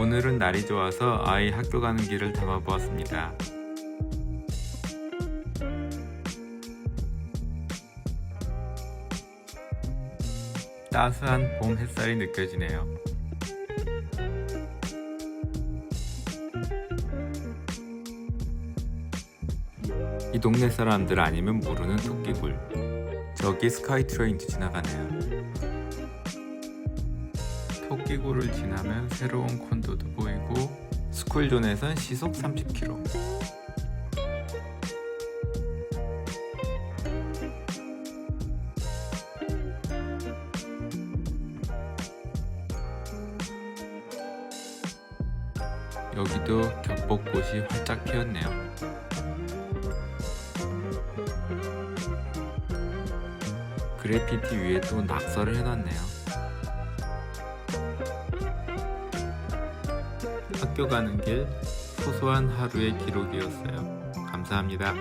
오늘은 날이 좋아서 아이 학교 가는 길을 담아보았습니다. 따스한 봄 햇살이 느껴지네요. 이 동네 사람들 아니면 모르는 토끼굴. 저기 스카이 트레인도 지나가네요. 토끼굴을 지나면 새로운 콘도도 보이고 스쿨존에선 시속 30km. 여기도 겹벚꽃이 활짝 피었네요. 그래피티 위에 또 낙서를 해놨네요. 학교 가는 길 소소한 하루의 기록이었어요. 감사합니다.